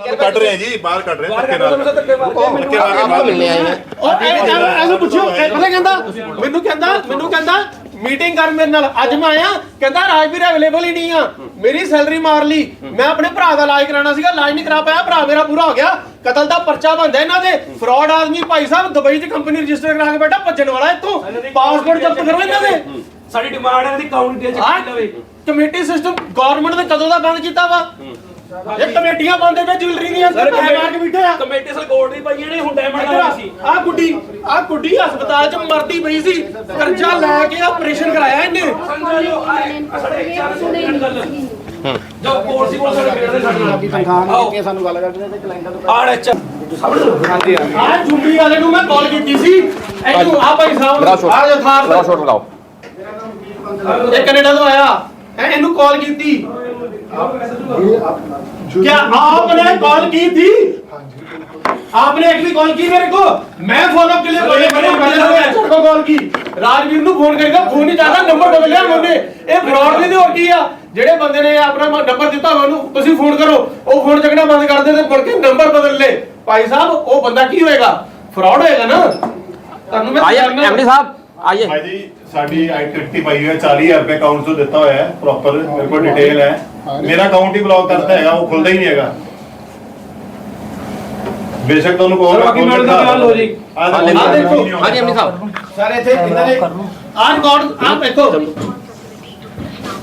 ਕੱਢ ਰਹੇ ਆ ਜੀ ਬਾਹਰ ਕੱਢ ਰਹੇ ਧੱਕੇ ਨਾਲ। ਧੱਕੇ ਬਾਹਰ ਮਿਲਣੇ ਆਏ ਨੇ ਉਹ ਇਹ- ਇਹ- ਇਹਨੂੰ ਪੁੱਛੋ ਇਹ ਪਤਾ ਕਹਿੰਦਾ? ਮੈਨੂੰ ਕਹਿੰਦਾ ਮੈਨੂੰ ਕਹਿੰਦਾ ਮੀਟਿੰਗ ਕਰ ਮੇਰੇ ਨਾਲ। ਅੱਜ ਮੈਂ ਆਇਆ ਕਹਿੰਦਾ ਰਾਜਵੀਰ ਅਵੇਲੇਬਲ ਹੀ ਨਹੀਂ ਆ। ਮੇਰੀ ਸੈਲਰੀ ਮਾਰ ਲਈ। ਮੈਂ ਆਪਣੇ ਭਰਾ ਦਾ ਇਲਾਜ ਕਰਾਉਣਾ ਸੀਗਾ ਇਲਾਜ ਨਹੀਂ ਕਰਾ ਪਾਇਆ ਭਰਾ ਮੇਰਾ ਪੂਰਾ ਹੋ ਗਿਆ। ਕਤਲ ਦਾ ਪਰਚਾ ਬੰਦਾ ਇਹਨਾਂ ਦੇ। ਫਰਾਡ ਆਦਮੀ ਭਾਈ ਸਾਹਿਬ ਦੁਬਈ 'ਚ ਕੰਪਨੀ ਰਜਿਸਟਰ ਕਰਾ ਕੇ ਬੈਠਾ ਭੱਜਣ ਵਾਲਾ ਇੱਥੋਂ। ਪਾਸਪੋਰਟ ਜ਼ਬਤ ਕਰੋ ਇਹਨਾਂ ਦੇ। ਸਾਡੀ ਡਿਮਾਂਡ ਹੈ ਇਹਦੀ ਆਹ ਚੱਕੀ ਲਵੇ। ਕਮੇਟੀ ਸਿਸਟਮ ਗਵਰਨਮੈਂਟ ਨੇ ਕਦੋਂ ਦਾ ਬੰਦ ਕੀਤਾ ਵਾ? ਇਹ ਕਮੇਟੀਆਂ ਬੰਦ ਹੈ ਜੁਐਲਰੀ ਨਹੀਂ ਅੰਦਰ ਪੈਸੇ ਮਾਰ ਕੇ ਬੈਠੇ ਆ। ਕਮੇਟੀ ਸਰ ਗੋਲਡ ਦੀ ਪਈਆਂ ਨੇ ਹੁਣ ਡਾਇਮੰਡ ਵਾਲੀ ਸੀ। ਆ ਗੁੱਡੀ ਆ ਗੁੱਡੀ ਹਸਪਤਾਲ 'ਚ ਮਰਦੀ ਪਈ ਸੀ। ਕਰਜ਼ਾ ਲੈ ਕੇ ਆਪਰੇਸ਼ਨ ਕਰਾਇਆ ਇਹਨੇ। ਸਮਝੋ ਜੋ ਆ ਸਾਡੇ ਚਾਰ ਸੌ ਦੀ ਗੱਲ। ਜੋ ਕੋਰਸ ਸੀ ਕੋਲ ਸਾਡੇ ਖੇਡਦੇ ਸਾਡੇ ਨਾਲ। ਤਨਖਾਹ ਨਹੀਂ ਦਿੱਤੀ ਸਾਨੂੰ ਗੱਲ ਕਰਦੇ ਤੇ ਕਲਾਇੰਟਾਂ ਤੋਂ ਆੜ ਅੱਛਾ ਆ ਜੁੰਡੀ ਵਾਲੇ ਨੂੰ ਮੈਂ ਕਾਲ ਕੀਤੀ ਸੀ। ਇਹਨੂੰ ਆ ਭਾਈ ਸਾਹਿਬ ਆ ਜੋ ਥਾਰ ਲਗਾਓ ਸ਼ੋਟ ਲਗਾਓ। ਇਹ ਕੈਨੇਡਾ ਤੋਂ ਆਇਆ। ਹੈ ਇਹਨੂੰ ਕਾਲ ਕੀਤੀ। क्या आपने कॉल की थी? आपने एक्चुअली कॉल की मेरे को? मैं फॉलो के लिए बोले मैंने मैंने एचआर को कॉल की। ਰਾਜਵੀਰ ਨੂੰ ਫੋਨ ਕਰੀਦਾ ਫੋਨ ਨਹੀਂ ਜਾਂਦਾ ਨੰਬਰ ਬਦਲ ਲਿਆ ਉਹਨੇ ਇਹ ਫਰਾਡ ਨਹੀਂ ਤੇ ਹੋਰ ਕੀ ਆ ਜਿਹੜੇ ਬੰਦੇ ਨੇ ਆਪਣਾ ਨੰਬਰ ਦਿੱਤਾ ਉਹਨੂੰ ਤੁਸੀਂ ਫੋਨ ਕਰੋ ਉਹ ਫੋਨ ਚੱਕਣਾ ਬੰਦ ਕਰ ਦੇ ਤੇ ਮੁੜ ਕੇ ਨੰਬਰ ਬਦਲ ਲੇ ਭਾਈ ਸਾਹਿਬ ਉਹ ਬੰਦਾ ਕੀ ਹੋਏਗਾ ਫਰਾਡ ਹੋਏਗਾ ਨਾ ਤੁਹਾਨੂੰ ਮੈਂ ਐਮਡੀ ਸਾਹਿਬ ਆਈਏ। ਭਾਈ ਜੀ ਸਾਡੀ ਆਈਡੈਂਟੀ ਪਾਈ ਹੋਈ ਹੈ 40000 ਰੁਪਏ ਅਕਾਊਂਟ ਤੋਂ ਦਿੱਤਾ ਹੋਇਆ ਹੈ ਪ੍ਰੋਪਰ ਮੇਰੇ ਕੋਲ ਡਿਟੇਲ ਹੈ। ਮੇਰਾ ਅਕਾਊਂਟ ਹੀ ਬਲੌਕ ਕਰਤਾ ਹੈਗਾ ਉਹ ਖੁੱਲਦਾ ਹੀ ਨਹੀਂ ਹੈਗਾ। ਬੇਸ਼ੱਕ ਤੁਹਾਨੂੰ ਕੋਲ ਬਾਕੀ ਮੈਡਮ ਦਾ ਖਿਆਲ ਹੋ ਜੀ। ਆ ਦੇਖੋ। ਹਾਂਜੀ ਅਮਨੀ ਸਾਹਿਬ। ਸਰ ਇੱਥੇ ਕਿੰਨੇ ਨੇ ਆਹ ਰਿਕਾਰਡ ਆਹ ਦੇਖੋ।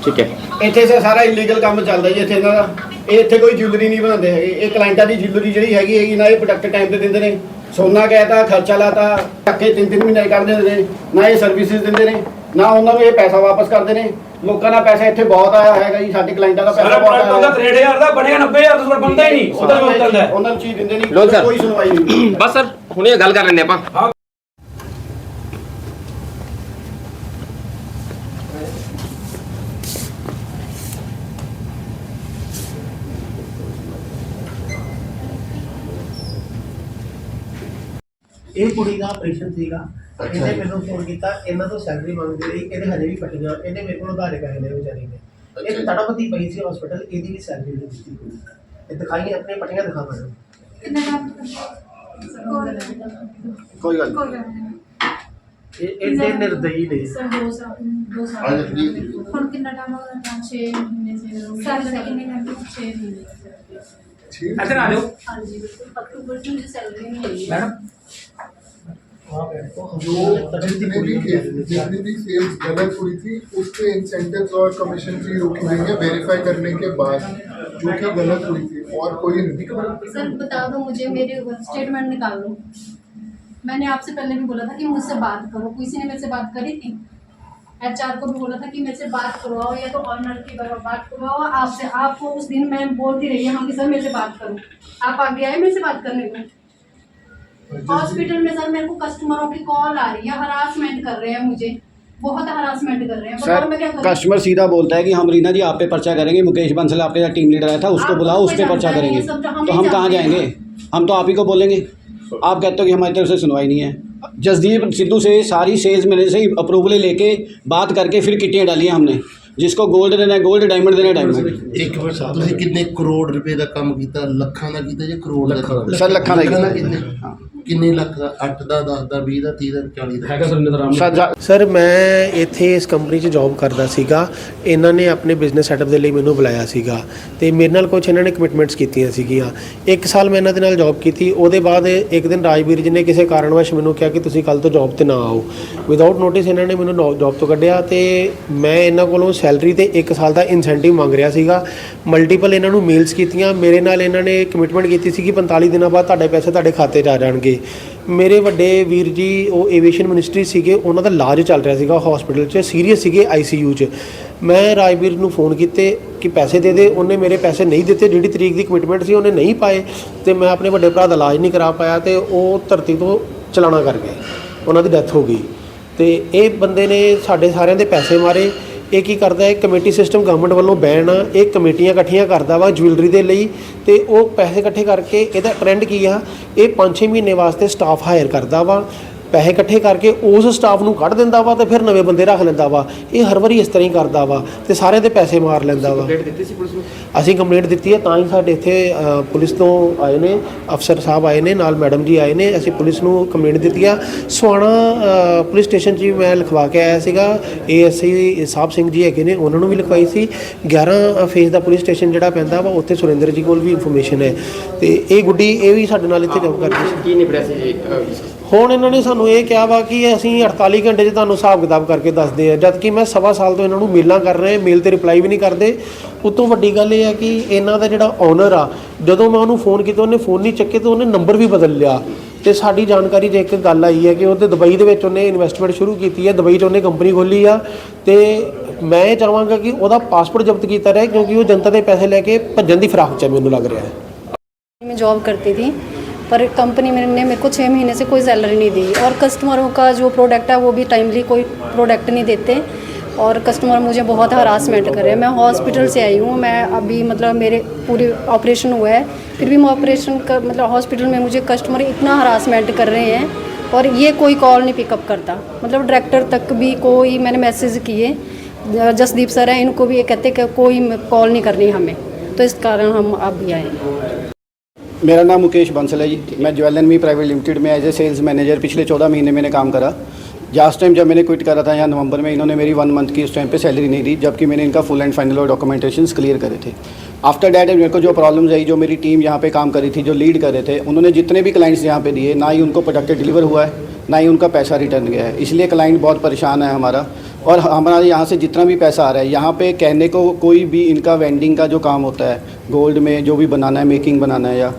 ਠੀਕ ਹੈ। ਇੱਥੇ ਸੇ ਸਾਰਾ ਇਲੀਗਲ ਕੰਮ ਚੱਲਦਾ ਜੀ ਇੱਥੇ ਇਹਨਾਂ ਦਾ। ਇਹ ਇੱਥੇ ਕੋਈ ਜਿਊਲਰੀ ਨਹੀਂ ਬਣਾਉਂਦੇ ਹੈਗੇ। ਇਹ ਕਲਾਇੰਟਾਂ ਦੀ ਜਿਊਲਰੀ ਜਿਹੜੀ ਹੈਗੀ ਹੈਗੀ ਨਾ ਇਹ ਪ੍ਰੋਡਕਟ ਟਾਈਮ ਤੇ ਦਿੰਦੇ ਨੇ। ਸੋਨਾ ਕਹਿਤਾ ਖਰਚਾ ਲਾਤਾ ਧੱਕੇ ਤਿੰਨ ਤਿੰਨ ਮਹੀਨੇ ਕਰਦੇ ਨੇ ਨਾ ਇਹ ਸਰਵਿਸਿਜ਼ ਦਿੰਦੇ ਨੇ ਨਾ ਉਹਨਾਂ ਨੂੰ ਇਹ ਪੈਸਾ ਵਾਪਸ ਕਰਦੇ ਨੇ। ਲੋਕਾਂ ਦਾ ਪੈਸਾ ਇੱਥੇ ਬਹੁਤ ਆਇਆ ਹੈਗਾ ਜੀ ਸਾਡੇ ਕਲਾਇੰਟਾਂ ਦਾ ਪੈਸਾ ਬਹੁਤ ਆਇਆ। ਹੈ 63000 ਦਾ ਬਣਿਆ 90000 ਦਾ ਬੰਦਾ ਹੀ ਨਹੀਂ ਉਹਦਾ ਵੀ ਉਹਨਾਂ ਨੂੰ ਚੀਜ਼ ਦਿੰਦੇ ਨਹੀਂ ਕੋਈ ਸੁਣਵਾਈ ਨਹੀਂ। ਬਸ ਸਰ ਹੁਣੇ ਗੱਲ ਕਰ ਲੈਂਦੇ ਆਪਾਂ। ਇਹ ਕੁੜੀ ਦਾ ਆਪਰੇਸ਼ਨ ਸੀਗਾ। ਇਹਨੇ ਮੈਨੂੰ ਫੋਨ ਕੀਤਾ ਇਹਨਾਂ ਤੋਂ ਸੈਲਰੀ ਮੰਗਦੀ ਰਹੀ ਇਹਦੇ ਹਜੇ ਵੀ ਪੱਟੀਆਂ ਇਹਨੇ ਮੇਰੇ ਕੋਲ ਉਧਾਰੇ ਪੈਸੇ ਲਏ ਵਿਚਾਰੀ ਨੇ। ਇਹ ਤੜਪਦੀ ਪਈ ਸੀ ਹਸਪੀਟਲ ਇਹਦੀ ਵੀ ਸੈਲਰੀ ਨਹੀਂ ਦਿੱਤੀ ਕੋਈ। ਇਹ ਦਿਖਾਈ ਆਪਣੇ ਪੱਟੀਆਂ ਦਿਖਾ ਮੈਨੂੰ ਕਿੰਨਾ ਟਾਈਮ ਕੋਈ ਗੱਲ ਕੋਈ ਗੱਲ ਨਹੀਂ ਇੰਨੇ ਨਿਰਦਈ ਨੇ। ਸਰ 2 ਸਾਲ 2 ਸਾਲ ਹੁਣ ਕਿੰਨਾ ਟਾਈਮ ਹੋ ਗਿਆ? 6 ਮਹੀਨੇ ਸਰ ਕਿੰਨੇ 6 ਮਹੀਨੇ ਆ ਹਾਂਜੀ ਬਿਲਕੁਲ। ਅਕਤੂਬਰ ਤੋਂ ਸੈਲਰੀ जितनी भी सेल्स गलत हुई थी उस इंसेंटिव और कमीशन भी रोकी गई वेरीफाई करने के बाद जो की गलत हुई थी और कोई नहीं बता दो मुझे मेरे स्टेटमेंट निकाल दो मैंने आपसे पहले भी बोला था कि मुझसे बात करो। किसी ने मेरे से बात करी थी? एच को भी बोला था कि मेरे से बात करवाओ या तो ऑनर की बात करवाओ। आपसे आपको उस दिन मैं बोलती रही हाँ कि सर मेरे से बात करो। आप आगे आए मेरे से बात करने को? हॉस्पिटल में सर मेरे को कस्टमरों की कॉल आ रही है हरासमेंट कर रहे हैं मुझे। बहुत हरासमेंट कर रहे हैं। बताओ मैं क्या सर कस्टमर सीधा बोलता है कि हम रीना जी आप पे पर्चा करेंगे मुकेश बंसल आपके साथ टीम लीडर आया था उसको बुलाओ उस पर पर्चा करेंगे। जो हम तो हम कहाँ जाएँगे? हम तो आप ही को बोलेंगे। आप कहते हो कि हमारी तरफ से सुनवाई नहीं है जसदीप सिद्धू से सारी सेल्स मैनेजर से अप्रूवल लेके बात करके फिर किटियाँ डाली हैं हमने जिसको गोल्ड देना है गोल्ड डायमंड देना है डायमंड ਇੱਕ ਮਿੰਟ ਤੁਸੀਂ ਕਿੰਨੇ ਕਰੋੜ ਰੁਪਏ ਦਾ ਕੰਮ ਕੀਤਾ ਲੱਖਾਂ ਦਾ ਕੀਤਾ ਜਾਂ ਕਰੋੜ ਦਾ ਕੀਤਾ ਸਰ ਲੱਖਾਂ ਦਾ ਹੀ ਕੀਤਾ। ਕਿੰਨੇ ਕਿੰਨੇ ਲੱਖ ਦਾ 8 ਦਾ 10 ਦਾ 20 ਦਾ 30 ਦਾ 40 ਦਾ? ਹੈਗਾ ਸਰ ਨਿਤਰਾਮ ਸਰ ਮੈਂ ਇੱਥੇ ਇਸ ਕੰਪਨੀ 'ਚ ਜੌਬ ਕਰਦਾ ਸੀਗਾ। ਇਹਨਾਂ ਨੇ ਆਪਣੇ ਬਿਜ਼ਨਸ ਸੈਟਅਪ ਦੇ ਲਈ ਮੈਨੂੰ ਬੁਲਾਇਆ ਸੀਗਾ। ਤੇ ਮੇਰੇ ਨਾਲ ਕੁਝ ਇਹਨਾਂ ਨੇ ਕਮਿਟਮੈਂਟਸ ਕੀਤੀਆਂ ਸੀਗੀਆਂ। ਇੱਕ ਸਾਲ ਮੈਂ ਇਹਨਾਂ ਦੇ ਨਾਲ ਜੌਬ ਕੀਤੀ। ਉਹਦੇ ਬਾਅਦ ਇੱਕ ਦਿਨ ਰਾਜਵੀਰ ਜੀ ਨੇ ਕਿਸੇ ਕਾਰਨ ਕਾਰਨਵਸ਼ ਮੈਨੂੰ ਕਿਹਾ ਕਿ ਤੁਸੀਂ ਕੱਲ ਤੋਂ ਜੌਬ ਤੇ ਨਾ ਆਓ। ਵਿਦਆਊਟ ਨੋਟਿਸ ਇਹਨਾਂ ਨੇ ਮੈਨੂੰ ਜੌਬ ਤੋਂ ਕੱਢਿਆ ਤੇ ਮੈਂ ਇਹਨਾਂ ਕੋਲੋਂ ਸੈਲਰੀ ਤੇ ਇੱਕ ਸਾਲ ਦਾ ਇਨਸੈਂਟਿਵ ਮੰਗ ਰਿਹਾ ਸੀਗਾ। ਮਲਟੀਪਲ ਇਹਨਾਂ ਨੂੰ ਮੇਲਸ ਕੀਤੀਆਂ। ਮੇਰੇ ਨਾਲ ਇਹਨਾਂ ਨੇ ਕਮਿਟਮੈਂਟ ਕੀਤੀ ਸੀ ਕਿ 45 ਦਿਨਾਂ ਬਾਅਦ ਤੁਹਾਡੇ ਪੈਸੇ ਤੁਹਾਡੇ ਖਾਤੇ 'ਚ ਆ ਜਾਣਗੇ। ਮੇਰੇ ਵੱਡੇ ਵੀਰ ਜੀ, ਉਹ ਏਵੀਏਸ਼ਨ ਮਿਨਿਸਟਰੀ ਸੀਗੇ, ਉਹਨਾਂ ਦਾ ਇਲਾਜ ਚੱਲ ਰਿਹਾ ਸੀਗਾ ਹਸਪੀਟਲ 'ਚ ਸੀਰੀਅਸ ਸੀਗੇ ਆਈਸੀਯੂ 'ਚ। ਮੈਂ ਰਾਜਵੀਰ ਨੂੰ ਫੋਨ ਕੀਤੇ ਕਿ ਪੈਸੇ ਦੇ ਦੇ, ਉਹਨੇ ਮੇਰੇ ਪੈਸੇ ਨਹੀਂ ਦਿੱਤੇ, ਜਿਹੜੀ ਤਰੀਕ ਦੀ ਕਮਿਟਮੈਂਟ ਸੀ ਉਹਨੇ ਨਹੀਂ ਪਾਏ ਤੇ ਮੈਂ ਆਪਣੇ ਵੱਡੇ ਭਰਾ ਦਾ ਇਲਾਜ ਨਹੀਂ ਕਰਾ ਪਾਇਆ ਤੇ ਉਹ ਧਰਤੀ ਤੋਂ ਚਲਾਣਾ ਕਰ ਗਏ। ਉਹਨਾਂ ਦੀ ਡੈਥ ਹੋ ਗਈ। ਤੇ ਇਹ ਬੰਦੇ ਨੇ ਸਾਡੇ ਸਾਰਿਆਂ ਦੇ ਪੈਸੇ ਮਾਰੇ ਇਹ ਕੀ ਕਰਦਾ ਹੈ? ਕਮੇਟੀ ਸਿਸਟਮ ਗਵਰਨਮੈਂਟ ਵੱਲੋਂ ਬੈਨ ਆ। ਇਹ ਕਮੇਟੀਆਂ ਇਕੱਠੀਆਂ ਕਰਦਾ ਵਾ ਜੁਐਲਰੀ ਦੇ ਲਈ ਤੇ ਉਹ ਪੈਸੇ ਇਕੱਠੇ ਕਰਕੇ ਇਹਦਾ ਟ੍ਰੈਂਡ ਕੀ ਆ? ਇਹ 5-6 ਮਹੀਨੇ ਵਾਸਤੇ ਸਟਾਫ ਹਾਇਰ ਕਰਦਾ ਵਾ। ਪੈਸੇ ਇਕੱਠੇ ਕਰਕੇ ਉਸ ਸਟਾਫ ਨੂੰ ਕੱਢ ਦਿੰਦਾ ਵਾ ਤੇ ਫਿਰ ਨਵੇਂ ਬੰਦੇ ਰੱਖ ਲੈਂਦਾ ਵਾ। ਇਹ ਹਰ ਵਾਰੀ ਇਸ ਤਰ੍ਹਾਂ ਹੀ ਕਰਦਾ ਵਾ ਤੇ ਸਾਰਿਆਂ ਦੇ ਪੈਸੇ ਮਾਰ ਲੈਂਦਾ ਵਾ। ਕੰਪਲੇਂਟ ਦਿੱਤੀ ਸੀ ਪੁਲਿਸ ਨੂੰ? ਅਸੀਂ ਕੰਪਲੇਂਟ ਦਿੱਤੀ ਹੈ ਤਾਂ ਹੀ ਸਾਡੇ ਇੱਥੇ ਅ, ਪੁਲਿਸ ਤੋਂ ਆਏ ਨੇ ਅਫਸਰ ਸਾਹਿਬ ਆਏ ਨੇ ਨਾਲ ਮੈਡਮ ਜੀ ਆਏ ਨੇ ਅਸੀਂ ਪੁਲਿਸ ਨੂੰ ਕੰਪਲੇਂਟ ਦਿੱਤੀ ਆ। ਸੁਆਣਾ ਅ, ਪੁਲਿਸ ਸਟੇਸ਼ਨ 'ਚ ਵੀ ਮੈਂ ਲਿਖਵਾ ਕੇ ਆਇਆ ਸੀਗਾ। ਏਐਸਆਈ ਸਾਹਿਬ ਸਿੰਘ ਜੀ ਹੈਗੇ ਨੇ ਉਹਨਾਂ ਨੂੰ ਵੀ ਲਿਖਵਾਈ ਸੀ। 11 ਫੇਜ਼ ਦਾ ਪੁਲਿਸ ਸਟੇਸ਼ਨ ਜਿਹੜਾ ਪੈਂਦਾ ਵਾ ਉੱਥੇ ਸੁਰਿੰਦਰ ਜੀ ਕੋਲ ਵੀ ਇਨਫੋਰਮੇਸ਼ਨ ਹੈ। ਤੇ ਇਹ ਗੁੱਡੀ ਇਹ ਵੀ ਸਾਡੇ ਨਾਲ ਇੱਥੇ ਜੌਬ ਕਰਦੀ ਸੀ। ਕੀ ਨਿਬੜਿਆ ਸੀ ਜੀ ਅਹ, ਹੁਣ ਇਹਨਾਂ ਨੇ ਸਾਨੂੰ ਇਹ ਕਿਹਾ ਵਾ ਕਿ ਅਸੀਂ 48 ਘੰਟੇ 'ਚ ਤੁਹਾਨੂੰ ਹਿਸਾਬ ਕਿਤਾਬ ਕਰਕੇ ਦੱਸਦੇ ਆ, ਜਦਕਿ ਮੈਂ ਸਵਾ ਸਾਲ ਤੋਂ ਇਹਨਾਂ ਨੂੰ ਮੇਲਾਂ ਕਰ ਰਿਹਾ, ਮੇਲ ਤੇ ਰਿਪਲਾਈ ਵੀ ਨਹੀਂ ਕਰਦੇ। ਉਤੋਂ ਵੱਡੀ ਗੱਲ ਇਹ ਆ ਕਿ ਇਹਨਾਂ ਦਾ ਜਿਹੜਾ ਓਨਰ ਆ, ਜਦੋਂ ਮੈਂ ਉਹਨੂੰ ਫੋਨ ਕੀਤਾ, ਉਹਨੇ ਫੋਨ ਨਹੀਂ ਚੱਕੇ ਤਾਂ ਉਹਨੇ ਨੰਬਰ ਵੀ ਬਦਲ ਲਿਆ। ਤੇ ਸਾਡੀ ਜਾਣਕਾਰੀ ਜੇ ਇੱਕ ਗੱਲ ਆਈ ਹੈ ਕਿ ਉਹਦੇ ਦੁਬਈ ਦੇ ਵਿੱਚ ਉਹਨੇ ਇਨਵੈਸਟਮੈਂਟ ਸ਼ੁਰੂ ਕੀਤੀ ਹੈ, ਦੁਬਈ 'ਚ ਉਹਨੇ ਕੰਪਨੀ ਖੋਲੀ ਆ। ਤੇ ਮੈਂ ਇਹ ਚਾਹਾਂਗਾ ਕਿ ਉਹਦਾ ਪਾਸਪੋਰਟ ਜ਼ਬਤ ਕੀਤਾ ਰਹੇ, ਕਿਉਂਕਿ ਉਹ ਜਨਤਾ ਦੇ ਪੈਸੇ ਲੈ ਕੇ ਭੱਜਣ ਦੀ ਫਰਾਕ ਚ ਮੈਨੂੰ ਲੱਗ ਰਿਹਾ ਹੈ। ਮੈਂ ਜੌਬ ਕਰਤੀ ਥੀ पर कंपनी ने मेरे को छः महीने से कोई सैलरी नहीं दी। और कस्टमरों का जो प्रोडक्ट है, वो भी टाइमली कोई प्रोडक्ट नहीं देते। और कस्टमर मुझे बहुत हरासमेंट कर रहे हैं। मैं हॉस्पिटल से आई हूँ। मैं अभी मतलब मेरे पूरे ऑपरेशन हुआ है। फिर भी मैं ऑपरेशन कर मतलब हॉस्पिटल में मुझे कस्टमर इतना हरासमेंट कर रहे हैं। और ये कोई कॉल नहीं पिकअप करता। मतलब डायरेक्टर तक भी कोई मैंने मैसेज किए। जसदीप सर हैं, इनको भी ये कहते कि कोई कॉल नहीं करनी हमें। तो इस कारण हम अब भी आए मेरा नाम मुकेश बंसल है जी। मैं ज्वेलन मी प्राइवेट लिमिटेड में एज ए सेल्स मैनेजर पिछले चौदह महीने मैंने काम करा। लास्ट टाइम जब मैंने क्विट करा था यहाँ नवंबर में, इन्होंने मेरी वन मंथ की उस टाइम पे सैलरी नहीं दी, जबकि मैंने इनका फुल एंड फाइनल और डॉक्यूमेंटेशन क्लियर करे थे। आफ्टर डैट मेरे को जो प्रॉब्लम्स आई, जो मेरी टीम यहाँ पे काम करी थी, जो लीड कर रहे थे, उन्होंने जितने भी क्लाइंट्स यहाँ पे दिए, ना ही उनको प्रोडक्ट डिलीवर हुआ है, ना ही उनका पैसा रिटर्न गया है। इसलिए क्लाइंट बहुत परेशान है हमारा। और हमारा यहाँ से जितना भी पैसा आ रहा है, यहाँ पे कहने को कोई भी इनका वेंडिंग का जो काम होता है गोल्ड में जो भी बनाना है मेकिंग बनाना है या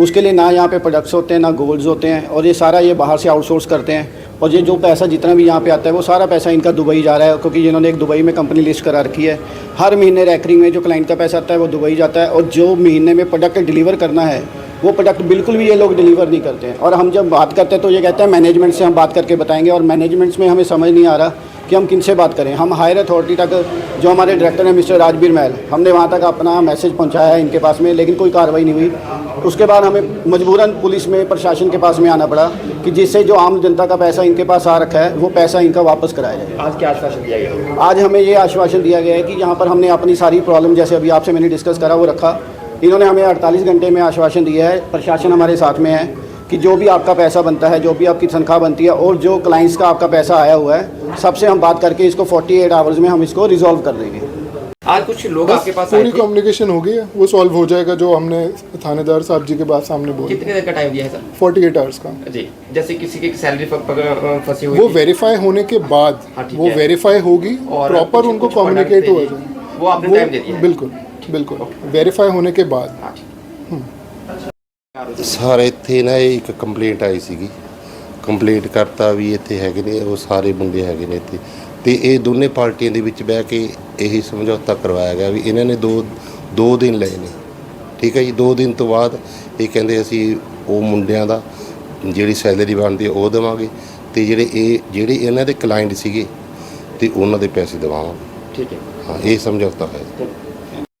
उसके लिए ना यहाँ पे प्रोडक्ट्स होते हैं, ना गोल्ड्स होते हैं और ये सारा ये बाहर से आउटसोर्स करते हैं। और ये जो पैसा जितना भी यहाँ पे आता है, वो सारा पैसा इनका दुबई जा रहा है क्योंकि इन्होंने एक दुबई में कंपनी लिस्ट करा रखी है। हर महीने रैकरिंग में जो क्लाइंट का पैसा आता है, वो दुबई जाता है और जो महीने में प्रोडक्ट डिलीवर करना है, वो प्रोडक्ट बिल्कुल भी ये लोग डिलीवर नहीं करते और हम जब बात करते हैं तो ये कहते हैं मैनेजमेंट से हम बात करके बताएँगे और मैनेजमेंट्स में हमें समझ नहीं आ रहा कि हम किन से बात करें? हम हायर अथॉरिटी तक जो हमारे डायरेक्टर हैं मिस्टर राजबीर महल हमने वहाँ तक अपना मैसेज पहुँचाया है इनके पास में लेकिन कोई कार्रवाई नहीं हुई। उसके बाद हमें मजबूरन पुलिस में प्रशासन के पास में आना पड़ा कि जिससे जो आम जनता का पैसा इनके पास आ रखा है वो पैसा इनका वापस कराया जाए। आज क्या आश्वासन दिया गया? आज हमें ये आश्वासन दिया गया है कि यहाँ पर हमने अपनी सारी प्रॉब्लम जैसे अभी आपसे मैंने डिस्कस करा वो रखा। इन्होंने हमें 48 घंटे में आश्वासन दिया है प्रशासन हमारे साथ में है। कि जो भी आपका पैसा बनता है जो भी आपकी तनख्वाह बनती है और जो क्लाइंट्स का आपका पैसा आया हुआ है सबसे हम बात करके इसको 48 आवर्स में हम इसको रिजॉल्व कर देंगे। आज कुछ लोग आपके पास पूरी कम्युनिकेशन हो गई है वो सॉल्व हो जाएगा जो हमने थानेदार साहब जी के बाद सामने बोला। कितने देर का टाइम दिया है सर? फोर्टी एट आवर्स का। जी जैसे किसी की सैलरी फंसी हुई वो वेरीफाई होने के बाद हाँ, वो वेरीफाई होगी और प्रॉपर उनको कम्युनिकेट हो जाए। वो आपने टाइम दे दिया बिल्कुल बिल्कुल। वेरीफाई होने के बाद। हाँ। ਸਾਰੇ ਇੱਥੇ ਨਾ ਇਹ ਇੱਕ ਕੰਪਲੇਂਟ ਆਈ ਸੀਗੀ। ਕੰਪਲੇਂਟ ਕਰਤਾ ਵੀ ਇੱਥੇ ਹੈਗੇ ਨੇ ਉਹ ਸਾਰੇ ਬੰਦੇ ਹੈਗੇ ਨੇ ਇੱਥੇ। ਤੇ ਇਹ ਦੋਨੇ ਪਾਰਟੀਆਂ ਦੇ ਵਿੱਚ ਬਹਿ ਕੇ ਇਹੀ ਸਮਝੌਤਾ ਕਰਵਾਇਆ ਗਿਆ ਵੀ ਇਹਨਾਂ ਨੇ ਦੋ ਦੋ ਦਿਨ ਲਏ ਨੇ। ਠੀਕ ਹੈ ਜੀ ਦੋ ਦਿਨ ਤੋਂ ਬਾਅਦ ਇਹ ਕਹਿੰਦੇ ਅਸੀਂ ਉਹ ਮੁੰਡਿਆਂ ਦਾ ਜਿਹੜੀ ਸੈਲਰੀ ਬਣਦੀ ਉਹ ਦੇਵਾਂਗੇ ਤੇ ਜਿਹੜੇ ਇਹ ਜਿਹੜੇ ਇਹਨਾਂ ਦੇ ਕਲਾਇੰਟ ਸੀਗੇ ਤੇ ਉਹਨਾਂ ਦੇ ਪੈਸੇ ਦੇਵਾਂਗੇ। ਠੀਕ ਹੈ। ਹਾਂ ਇਹ ਸਮਝੌਤਾ ਹੈ